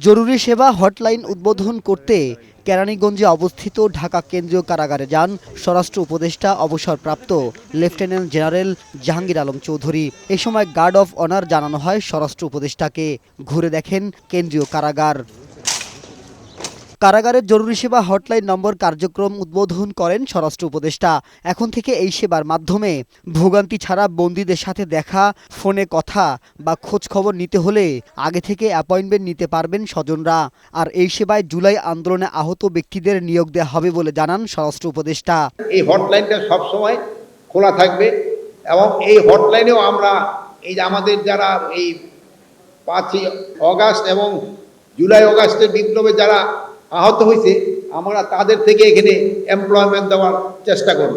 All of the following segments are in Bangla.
জরুরি সেবা হটলাইন উদ্বোধন করতে কেরানীগঞ্জে অবস্থিত ঢাকা কেন্দ্রীয় কারাগারে যান স্বরাষ্ট্র উপদেষ্টা অবসরপ্রাপ্ত লেফটেন্যান্ট জেনারেল জাহাঙ্গীর আলম চৌধুরী। এ সময় গার্ড অফ অনার জানানো হয় স্বরাষ্ট্র উপদেষ্টাকে। ঘুরে দেখেন কেন্দ্রীয় কারাগার। কারাগারের জরুরি সেবা হটলাইন নম্বর কার্যক্রম উদ্বোধন করেন স্বরাষ্ট্র উপদেষ্টা। এখন থেকে এই সেবার মাধ্যমে ভোগান্তি ছাড়া বন্দীদের সাথে দেখা, ফোনে কথা বা খোঁজ খবর নিতে হলে আগে থেকে অ্যাপয়েন্টমেন্ট নিতে পারবেন স্বজনরা। আর এই সেবায় জুলাই আন্দোলনে আহত ব্যক্তিদের নিয়োগ দেওয়া হবে বলে জানান স্বরাষ্ট্র উপদেষ্টা। এই হটলাইনটা সবসময় খোলা থাকবে এবং এই হটলাইনেও আমরা এই আমাদের যারা এই পাঁচই অগাস্ট এবং জুলাই অগাস্টের বিপ্লবে যারা আহত হয়েছে আমরা তাদের থেকে এখানে এমপ্লয়মেন্ট দেওয়ার চেষ্টা করব।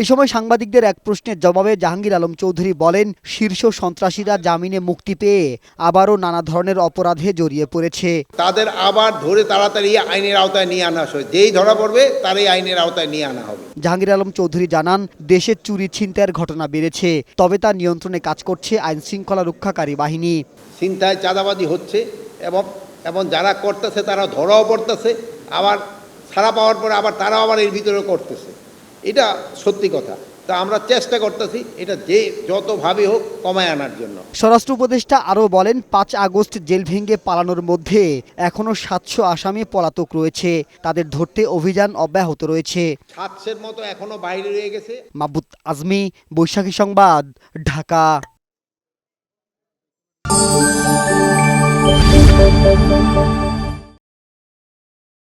এই সময় সাংবাদিকদের এক প্রশ্নের জবাবে জাহাঙ্গীর আলম চৌধুরী বলেন শীর্ষ সন্ত্রাসীরা জামিনে মুক্তি পেয়ে আবারও নানা ধরনের অপরাধে জড়িয়ে পড়েছে। তাদের আবার ধরে তাড়াতাড়ি আইনের আওতায় নিয়ে আনা হবে যেই ধরা পড়বে তারই আইনের আওতায় নিয়ে আনা হবে। জাহাঙ্গীর আলম চৌধুরী জানান দেশে চুরি ছিনতাইয়ের ঘটনা বেড়েছে তবে তা নিয়ন্ত্রণে কাজ করছে আইন শৃঙ্খলা রক্ষাকারী বাহিনী। চিন্তায় চাঁদাবাদী হচ্ছে এবং এবং যারা করতেছে তারা ধরাও পড়তেছে আবার ছাড়া পাওয়ার পরে আবার তারাও আবার এর ভিতরে করতেছে। এটা সত্যি কথা। তা আমরা চেষ্টা করতেছি এটা যে যতভাবে হোক কমায় আনার জন্য। স্বরাষ্ট্র উপদেষ্টা আরও বলেন পাঁচ আগস্ট জেল ভেঙে পালানোর মধ্যে এখনও সাতশো আসামি পলাতক রয়েছে। তাদের ধরতে অভিযান অব্যাহত রয়েছে। সাতশের মতো এখনও বাইরে রয়ে গেছে। মাবুত আজমি বৈশাখী সংবাদ ঢাকা। Música